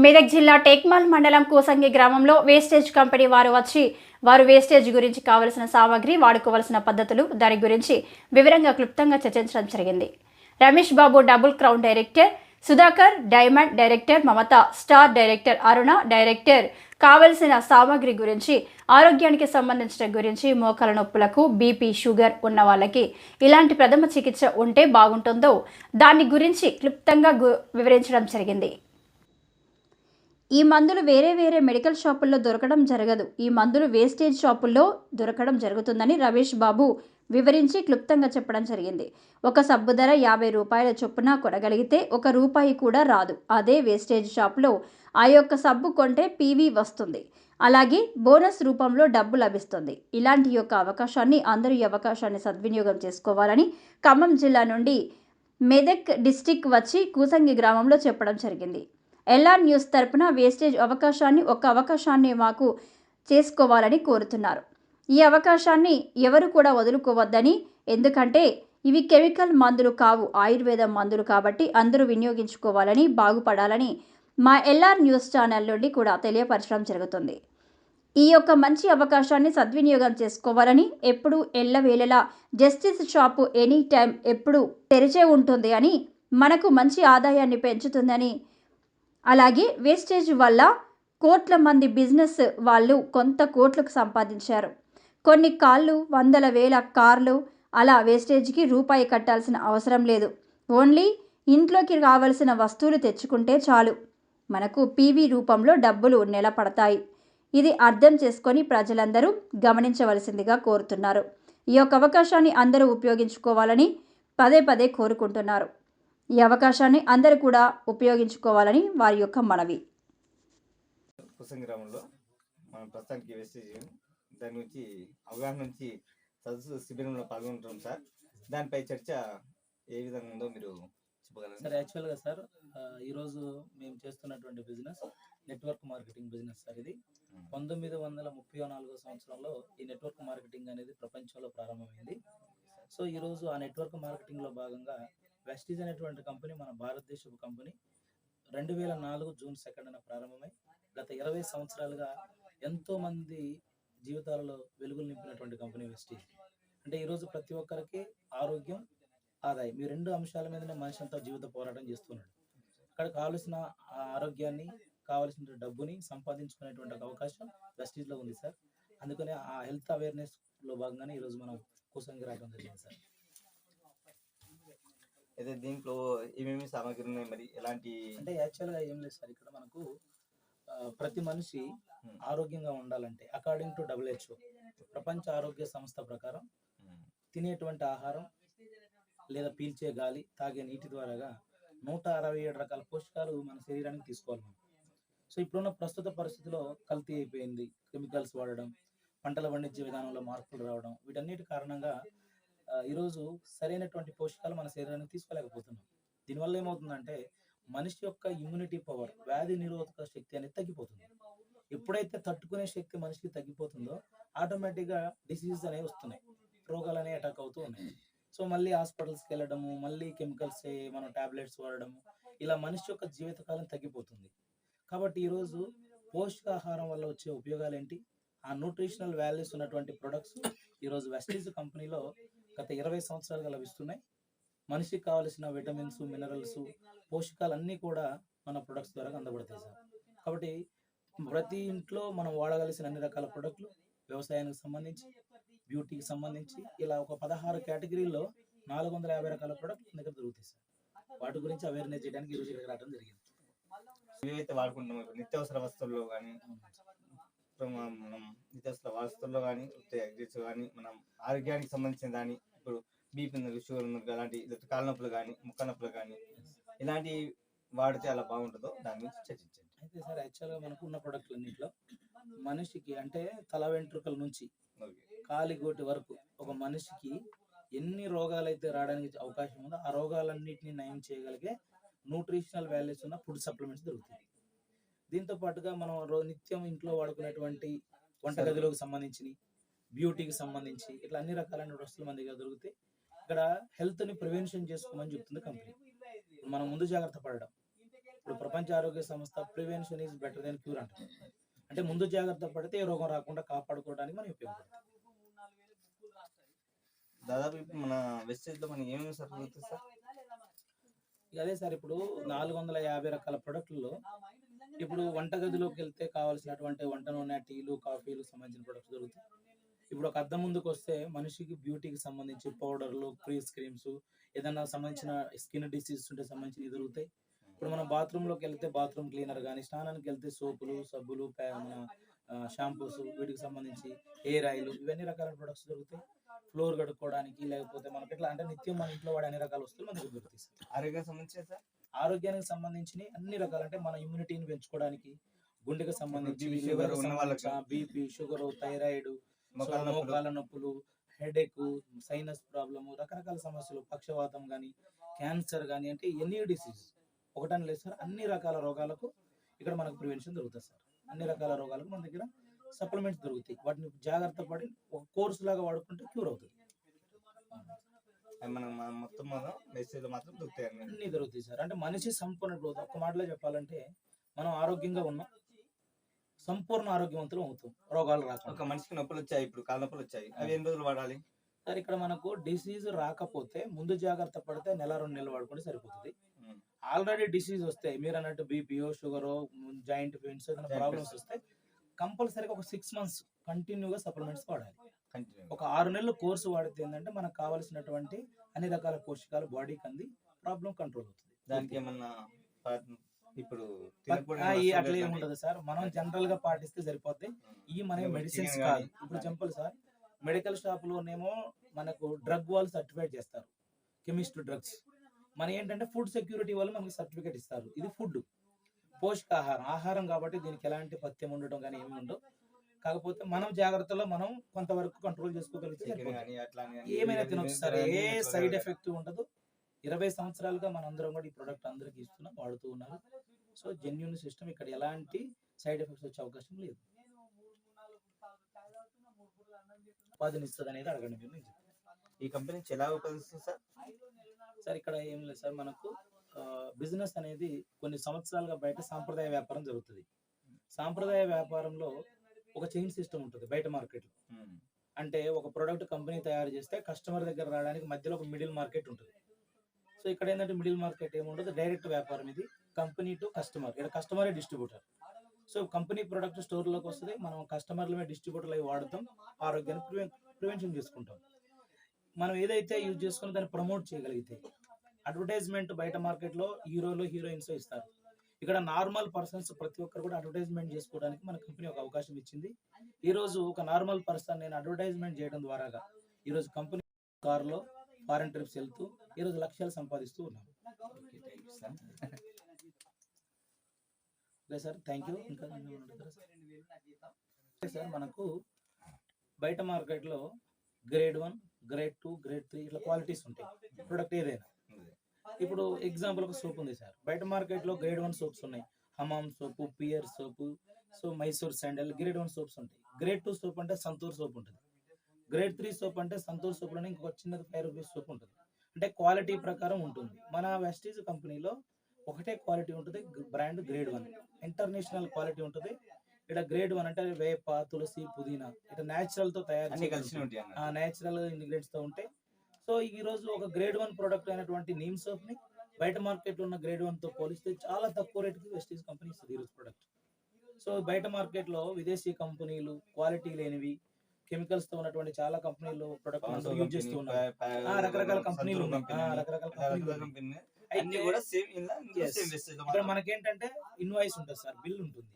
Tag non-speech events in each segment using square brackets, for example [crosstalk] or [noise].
మెదక్ జిల్లా టేక్మాల్ మండలం కోసంగి గ్రామంలో వేస్టేజ్ కంపెనీ వారు వచ్చి వారు వేస్టేజ్ గురించి కావలసిన సామాగ్రి వాడుకోవలసిన పద్ధతులు దాని గురించి వివరంగా క్లుప్తంగా చర్చించడం జరిగింది. Ramesh Babu double crown director Sudhakar diamond director Mamata star director Aruna director. కావలసిన సామాగ్రి గురించి ఆరోగ్యానికి సంబంధించిన గురించి మోకాల నొప్పులకు బీపీ షుగర్ ఉన్న వాళ్ళకి ఇలాంటి ప్రథమ చికిత్స ఉంటే బాగుంటుందో దాని గురించి క్లుప్తంగా గు- వివరించడం జరిగింది. ఈ మందులు వేరే వేరే మెడికల్ షాపుల్లో దొరకడం జరగదు. ఈ మందులు వేస్టేజ్ షాపుల్లో దొరకడం జరుగుతుందని రమేష్ బాబు వివరించి క్లుప్తంగా చెప్పడం జరిగింది. ఒక సబ్బు ధర యాభై రూపాయల చొప్పున కొనగలిగితే ఒక రూపాయి కూడా రాదు. అదే వేస్టేజ్ షాప్లో ఆ యొక్క సబ్బు కొంటే పీవీ వస్తుంది. అలాగే బోనస్ రూపంలో డబ్బు లభిస్తుంది. ఇలాంటి యొక్క అవకాశాన్ని అందరూ ఈ అవకాశాన్ని సద్వినియోగం చేసుకోవాలని ఖమ్మం జిల్లా నుండి మెదక్ డిస్టిక్ వచ్చి కూసంగి గ్రామంలో చెప్పడం జరిగింది. ఎల్ఆర్ న్యూస్ తరపున వేస్టేజ్ అవకాశాన్ని ఒక అవకాశాన్ని మాకు చేసుకోవాలని కోరుతున్నారు. ఈ అవకాశాన్ని ఎవరు కూడా వదులుకోవద్దని ఎందుకంటే ఇవి కెమికల్ మందులు కావు ఆయుర్వేద మందులు కాబట్టి అందరూ వినియోగించుకోవాలని బాగుపడాలని మా ఎల్ఆర్ న్యూస్ ఛానల్ నుండి కూడా తెలియపరచడం జరుగుతుంది. ఈ యొక్క మంచి అవకాశాన్ని సద్వినియోగం చేసుకోవాలని ఎప్పుడు ఎల్లవేళలా జస్టిస్ షాపు ఎనీ టైం ఎప్పుడు తెరిచే ఉంటుంది అని మనకు మంచి ఆదాయాన్ని పెంచుతుందని అలాగే వేస్టేజ్ వల్ల కోట్ల మంది బిజినెస్ వాళ్ళు కొంత కోట్లకు సంపాదించారు. కొన్ని కాళ్ళు వందల వేల కార్లు అలా వేస్టేజ్కి రూపాయి కట్టాల్సిన అవసరం లేదు. ఓన్లీ ఇంట్లోకి కావలసిన వస్తువులు తెచ్చుకుంటే చాలు. మనకు పీవీ రూపంలో డబ్బులు నిలబడతాయి ఇది అర్థం చేసుకొని ప్రజలందరూ గమనించవలసిందిగా కోరుతున్నారు. ఈ యొక్క అవకాశాన్ని అందరూ ఉపయోగించుకోవాలని పదే పదే కోరుకుంటున్నారు. ఈ అవకాశాన్ని అందరూ కూడా ఉపయోగించుకోవాలని వారి యొక్క మనవి. కుసంగి గ్రామంలో మనం ప్రస్తుతానికి వేస్టేజ్ దాని గురించి అవగాహన నుంచి సదస్సు శిబిరంలో పాల్గొంటున్నాం సార్. దానిపై చర్చ ఏ విధంగా ఉందో మీరు చెప్పగలరా? సార్ యాక్చువల్గా సార్ ఈరోజు మేము చేస్తున్నటువంటి business network marketing business sir ఇది. పంతొమ్మిది వందల ముప్పై నాలుగో సంవత్సరంలో ఈ నెట్వర్క్ మార్కెటింగ్ అనేది ప్రపంచంలో ప్రారంభమైంది. సో ఈరోజు ఆ నెట్వర్క్ మార్కెటింగ్లో భాగంగా వెస్టీజ్ అనేటువంటి కంపెనీ మన భారతదేశపు కంపెనీ రెండు వేల నాలుగు జూన్ సెకండ్న ప్రారంభమై గత ఇరవై సంవత్సరాలుగా ఎంతో మంది జీవితాలలో వెలుగులు నింపినటువంటి కంపెనీ వెస్టీజ్ అంటే ఈరోజు ప్రతి ఒక్కరికి ఆరోగ్యం ఆదాయం ఈ రెండు అంశాల మీదనే మనిషి అంతా జీవిత పోరాటం చేస్తున్నాడు. అక్కడ కావలసిన ఆ ఆరోగ్యాన్ని కావలసిన డబ్బుని సంపాదించుకునేటువంటి అవకాశం వెస్టీజ్లో ఉంది సార్. అందుకనే ఆ హెల్త్ అవేర్నెస్లో భాగంగానే ఈరోజు మనం కూసంగి రావడం జరిగింది సార్. అయితే దీంట్లో ఏమేమి సామాగ్రి ఉన్నాయి మరి? ఎలాంటి అంటే యాక్చువల్గా ఏం లేదు సార్ ఇక్కడ మనకు ప్రతి మనిషి ఆరోగ్యంగా ఉండాలంటే అకార్డింగ్ టు డబ్ల్యూహెచ్ఓ ప్రపంచ ఆరోగ్య సంస్థ ప్రకారం తినేటువంటి ఆహారం లేదా పీల్చే గాలి తాగే నీటి ద్వారాగా నూట అరవై ఏడు రకాల పోషకాలు మన శరీరానికి తీసుకోవాలి మనం. సో ఇప్పుడున్న ప్రస్తుత పరిస్థితిలో కల్తీ అయిపోయింది. కెమికల్స్ వాడడం పంటల పండించే విధానంలో మార్పులు రావడం వీటన్నిటి కారణంగా ఈరోజు సరైనటువంటి పోషకాలు మన శరీరానికి తీసుకోలేకపోతున్నాం. దీనివల్ల ఏమవుతుందంటే మనిషి యొక్క ఇమ్యూనిటీ పవర్ వ్యాధి నిరోధక శక్తి అనేది తగ్గిపోతుంది. ఎప్పుడైతే తట్టుకునే శక్తి మనిషికి తగ్గిపోతుందో ఆటోమేటిక్గా డిసీజెస్ అనేవి వస్తున్నాయి. రోగాలు అనేవి అటాక్ అవుతూ ఉన్నాయి. సో మళ్ళీ హాస్పిటల్స్కి వెళ్ళడము మళ్ళీ కెమికల్స్ మనం టాబ్లెట్స్ వాడడము ఇలా మనిషి యొక్క జీవితకాలం తగ్గిపోతుంది. కాబట్టి ఈరోజు పోషకాహారం వల్ల వచ్చే ఉపయోగాలు ఏంటి ఆ న్యూట్రిషనల్ వాల్యూస్ ఉన్నటువంటి ప్రొడక్ట్స్ ఈరోజు వెస్టీజ్ కంపెనీలో గత ఇరవై సంవత్సరాలుగా లభిస్తున్నాయి. మనిషికి కావలసిన విటమిన్స్ మినరల్స్ పోషకాలు అన్నీ కూడా మన ప్రొడక్ట్స్ ద్వారా అందబడతాయి సార్. కాబట్టి ప్రతి ఇంట్లో మనం వాడగలిసిన అన్ని రకాల ప్రొడక్ట్లు వ్యవసాయానికి సంబంధించి బ్యూటీకి సంబంధించి ఇలా ఒక పదహారు కేటగిరీల్లో నాలుగు వందల యాభై రకాల ప్రొడక్ట్ మన దగ్గర దొరుకుతాయి సార్. వాటి గురించి అవేర్నెస్ చేయడానికి ఈరోజు ఇక్కడికి రావడం జరిగింది. ఏవైతే వాడుకుంటున్నాం నిత్యావసర వస్తువుల్లో కానీ మనం నిత్యావసర వస్తువుల్లో కానీ అగ్రిస్ కానీ మనం ఆరోగ్యానికి సంబంధించిన దాని ఇప్పుడు బీపీ ఉంది షుగర్ ఉంది అలాంటి కాళ్ళ నొప్పులు కానీ ముక్క నొప్పులు కానీ ఇలాంటి వాడితే అలా బాగుంటుందో దాని గురించి చర్చించండి. అయితే సార్ యాక్చువల్గా మనకు ఉన్న ప్రొడక్ట్లు అన్నింటిలో మనిషికి అంటే తల వెంట్రుకల నుంచి కాలిగోటి వరకు ఒక మనిషికి ఎన్ని రోగాలు అయితే రావడానికి అవకాశం ఉందో ఆ రోగాలన్నింటినీ నయం చేయగలిగే న్యూట్రిషనల్ వాల్యూస్ ఉన్న ఫుడ్ సప్లిమెంట్స్ దొరుకుతాయి. దీంతో పాటుగా మనం నిత్యం ఇంట్లో వాడుకునేటువంటి వంటగదిలోకి సంబంధించి బ్యూటీకి సంబంధించి ఇట్లా అన్ని రకాలైన వస్తువులు మన దగ్గర దొరుకుతాయి ఇక్కడ హెల్త్ని ప్రివెన్షన్ చేసుకోమని చెప్తుంది కంపెనీ మనం ముందు జాగ్రత్త పడడం. ఇప్పుడు ప్రపంచ ఆరోగ్య సంస్థ prevention is better than cure అంటారు. అంటే ముందు జాగ్రత్త పడితే ఏ రోగం రాకుండా కాపాడుకోవడానికి మనం ఉపయోగపడుతుంది దాదాపు ఇప్పుడు మన వెస్టేజ్లో మనకి ఏమేమి సార్? ఇక అదే సార్ ఇప్పుడు నాలుగు వందల యాభై రకాల ప్రొడక్టుల్లో ఇప్పుడు వంటగదిలోకి వెళ్తే కావాల్సినటువంటి వంట నూనె టీలు కాఫీలు సంబంధించిన ప్రొడక్ట్స్ దొరుకుతాయి. ఇప్పుడు ఒక అద్దం ముందుకు వస్తే మనిషికి బ్యూటీకి సంబంధించి పౌడర్లు ఫ్రీజ్ క్రీమ్స్ ఏదైనా సంబంధించిన స్కిన్ డిసీజ్ ఉంటే సంబంధించినవి దొరుకుతాయి ఇప్పుడు మనం bathroom లోకి వెళ్తే బాత్రూమ్ క్లీనర్ కానీ స్నానానికి వెళ్తే సోపులు సబ్బులు షాంపూస్ వీటికి సంబంధించి హెయిర్ ఆయిల్ ఇవన్నీ రకాల ప్రొడక్ట్స్ దొరుకుతాయి ఫ్లోర్ కడుక్కోవడానికి లేకపోతే మనకి ఎట్లా అంటే నిత్యం మన ఇంట్లో వాడే అన్ని రకాల వస్తువులు మన దగ్గర దొరుకుతాయి సార్. ఆరోగ్యం సంబంధించి సార్ ఆరోగ్యానికి సంబంధించిన అన్ని రకాలు అంటే మన ఇమ్యూనిటీని పెంచుకోవడానికి గుండెకి సంబంధించి. BP sugar thyroid. మోకాల నొప్పులు. హెడేక్ సైనస్ ప్రాబ్లమ్ రకరకాల సమస్యలు పక్షవాతం కానీ క్యాన్సర్ కానీ అంటే ఎనీ డిసీజ్ ఒకటని లేదు సార్ అన్ని రకాల రోగాలకు ఇక్కడ మనకు ప్రివెన్షన్ దొరుకుతుంది సార్. అన్ని రకాల రోగాలకు మన దగ్గర సప్లిమెంట్స్ దొరుకుతాయి. వాటిని జాగ్రత్త పడి ఒక కోర్స్ లాగా వాడుకుంటే క్యూర్ అవుతుంది. అవి మనం మొత్తం లో మాత్రం దొరుకుతాయి అన్ని. అన్ని దొరుకుతాయి సార్. అంటే మనిషి సంపూర్ణ గ్రోత్ ఒక్క మాటలో చెప్పాలంటే మనం ఆరోగ్యంగా ఉన్నాం. సంపూర్ణ ఆరోగ్యవంతులు అవుతాం. రోగాలు ఒక రాకుండా మనిషికి నొప్పులు వచ్చాయి ఇప్పుడు కాళ్ళ నొప్పులు వచ్చాయి అవి ఎన్ని రోజులు వాడాలి? సార్ ఇక్కడ మనకు డిసీజ్ రాకపోతే ముందు జాగ్రత్త పడితే నెల రెండు నెలలు వాడుకుంటే సరిపోతుంది. ఆల్రెడీ డిసీజ్ వస్తాయి మీరు అన్నట్టు బీపీఓ షుగర్ జాయింట్ పెయిన్స్ ఏదైనా ప్రాబ్లమ్స్. వస్తే కంపల్సరీగా ఒక సిక్స్ మంత్స్ కంటిన్యూగా సప్లిమెంట్స్ వాడాలి. ఒక ఆరు నెలలు కోర్సు వాడితే ఏంటంటే మనకు కావాల్సినటువంటి అన్ని రకాల పోషకాలు బాడీకి అంది ప్రాబ్లం కంట్రోల్ అవుతుంది. దానికి ఏమన్నా ఇప్పుడు అట్లా ఏమి కానీ, ఉండదు సార్. మనం జనరల్గా పాటిస్తే సరిపోద్ది. ఈ మన మెడిసిన్స్ కాదు. ఇప్పుడు సింపుల్ సార్. మెడికల్ షాప్ లోనేమో మనకు డ్రగ్ వాళ్ళు సర్టిఫైడ్ చేస్తారు. కెమిస్ట్ డ్రగ్స్ మన ఏంటంటే ఫుడ్ సెక్యూరిటీ వాళ్ళు మనకి సర్టిఫికేట్ ఇస్తారు. ఇది ఫుడ్ పోషకాహారం. ఆహారం కాబట్టి దీనికి ఎలాంటి పథ్యం ఉండటం కానీ ఏమి ఉండవు. కాకపోతే మనం జాగ్రత్తలో మనం కొంతవరకు కంట్రోల్ చేసుకోగలిగితే ఏమైనా తినొచ్చు సార్. ఏ సైడ్ ఎఫెక్ట్ ఉండదు. ఇరవై సంవత్సరాలుగా మనందరం కూడా ఈ ప్రోడక్ట్ అందరికి ఇస్తున్నాం వాడుతూ ఉన్నారు. సో జెన్యున్ సిస్టమ్ ఇక్కడ ఎలాంటి సైడ్ ఎఫెక్ట్స్ వచ్చే అవకాశం లేదు. ఉపాధిని ఇస్తుంది అనేది అడగండి మీరు నేను. ఈ కంపెనీ నుంచి ఎలా ఉపయోగిస్తుంది సార్? సార్ ఇక్కడ ఏం లేదు సార్ మనకు బిజినెస్ అనేది కొన్ని సంవత్సరాలుగా బయట సాంప్రదాయ వ్యాపారం జరుగుతుంది. సాంప్రదాయ వ్యాపారంలో ఒక చైన్ సిస్టమ్ ఉంటుంది బయట మార్కెట్లో ఉమ్. అంటే ఒక ప్రోడక్ట్ కంపెనీ తయారు చేస్తే కస్టమర్ దగ్గర రావడానికి మధ్యలో ఒక మిడిల్ మార్కెట్ ఉంటుంది. సో ఇక్కడ ఏంటంటే మిడిల్ మార్కెట్ ఏముండదు డైరెక్ట్ వ్యాపారం ఇది. కంపెనీ టు కస్టమర్ ఇక్కడ కస్టమరే డిస్ట్రిబ్యూటర్ సో కంపెనీ ప్రొడక్ట్ స్టోర్లోకి వస్తుంది. మనం కస్టమర్లమే డిస్ట్రిబ్యూటర్లు అవి వాడతాం. ఆరోగ్యాన్ని ప్రివెన్ ప్రివెన్షన్ చేసుకుంటాం. మనం ఏదైతే యూజ్ చేసుకుని దాన్ని ప్రమోట్ చేయగలిగితే అడ్వర్టైజ్మెంట్ బయట మార్కెట్లో హీరోలు హీరోయిన్స్ ఇస్తారు. ఇక్కడ నార్మల్ పర్సన్స్ ప్రతి ఒక్కరు కూడా అడ్వర్టైజ్మెంట్ చేసుకోవడానికి మన కంపెనీ ఒక అవకాశం ఇచ్చింది. ఈ రోజు ఒక నార్మల్ పర్సన్ నేను అడ్వర్టైజ్మెంట్ చేయడం ద్వారాగా ఈరోజు కంపెనీ కార్లో ఫారెన్ ట్రిప్స్ వెళ్తూ ఈ రోజు లక్ష్యాలు సంపాదిస్తూ ఉన్నాం. Okay, thank you [laughs] sir. Thank you ఇంకా సార్? మనకు బయట మార్కెట్లో grade one grade two grade three ఇట్లా క్వాలిటీస్ ఉంటాయి. ప్రొడక్ట్ ఏదైనా. ఇప్పుడు ఎగ్జాంపుల్ ఒక సోప్ ఉంది సార్. బయట మార్కెట్లో గ్రేడ్ వన్ సోప్స్ ఉన్నాయి. Hamam soap Pear soap so Mysore sandal grade one soaps ఉంటాయి. గ్రేడ్ టూ సోప్ అంటే సంతూర్ సోప్ ఉంటుంది. గ్రేడ్ త్రీ సోప్ అంటే సంతూర్ సోప్లోనే ఇంకొక చిన్నది ఫైవ్ రూపీస్ సోప్ ఉంటుంది. అంటే క్వాలిటీ ప్రకారం ఉంటుంది. మన వెస్టీజ్ కంపెనీలో ఒకటే క్వాలిటీ ఉంటుంది brand grade one. International quality ఉంటుంది. ఇక్కడ గ్రేడ్ వన్ అంటే వేప తులసి పుదీనా ఇట్లా న్యాచురల్తో తయారు. నేచురల్ ఇంగ్రీడియంట్స్తో ఉంటాయి సో ఈ రోజు ఒక గ్రేడ్ వన్ ప్రోడక్ట్ అయినటువంటి నీమ్ సోప్ని బయట మార్కెట్లో ఉన్న గ్రేడ్ వన్తో పోలిస్తే చాలా తక్కువ రేటుకి వెస్టీజ్ కంపెనీ ఇస్తుంది ఈరోజు ప్రొడక్ట్ సో బయట మార్కెట్లో విదేశీ కంపెనీలు క్వాలిటీ లేనివి కెమికల్స్తో ఉన్నటువంటి చాలా కంపెనీలు ప్రొడక్ట్ యూజ్ చేస్తూ ఉన్నారు. రకరకాల కంపెనీలు రకరకాల కంపెనీలు ఇక్కడ మనకేంటంటే ఇన్వాయిస్ ఉంటుంది సార్ బిల్ ఉంటుంది.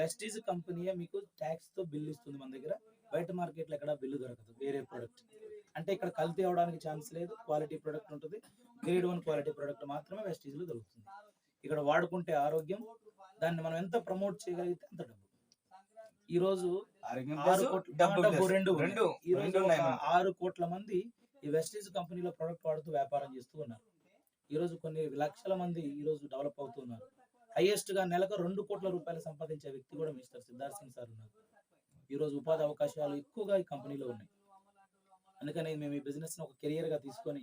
వెస్టీజ్ కంపెనీ మీకు ట్యాక్స్తో బిల్ ఇస్తుంది మన దగ్గర. బయట మార్కెట్లో ఎక్కడ బిల్లు దొరకదు వేరే ప్రొడక్ట్ అంటే ఇక్కడ కల్తీ అవడానికి ఛాన్స్ లేదు క్వాలిటీ ప్రొడక్ట్ ఉంటుంది. గ్రేడ్ వన్ క్వాలిటీ ప్రొడక్ట్ మాత్రమే వెస్టీజ్లో దొరుకుతుంది. ఇక్కడ వాడుకుంటే ఆరోగ్యం దాన్ని మనం ఎంత ప్రమోట్ చేయగలిగితే అంత డబ్బు. ఈ రోజు ఆరు కోట్ల. రెండు. రెండు. ఈ రోజు. ఆరు కోట్ల మంది ఈ వెస్టీజ్ కంపెనీలో ప్రొడక్ట్ వాడుతూ వ్యాపారం చేస్తూ ఉన్నారు. ఈ రోజు కొన్ని లక్షల మంది ఈ రోజు డెవలప్ అవుతున్నారు హైయెస్ట్గా నెలకు రెండు కోట్ల రూపాయలు సంపాదించే వ్యక్తి కూడా మిస్టర్ సిద్ధార్థ్ సింగ్ సార్ ఉన్నారు. ఈ రోజు ఉపాధి అవకాశాలు ఎక్కువగా ఈ కంపెనీలో ఉన్నాయి. అందుకని మేము ఈ బిజినెస్ ఒక కెరియర్గా తీసుకొని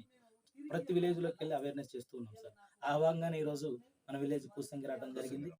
ప్రతి విలేజ్లోకి వెళ్ళి అవేర్నెస్ చేస్తూ ఉన్నాం సార్. ఆ భాగంగానే ఈ రోజు మన విలేజ్ కూసంగి రావడం జరిగింది.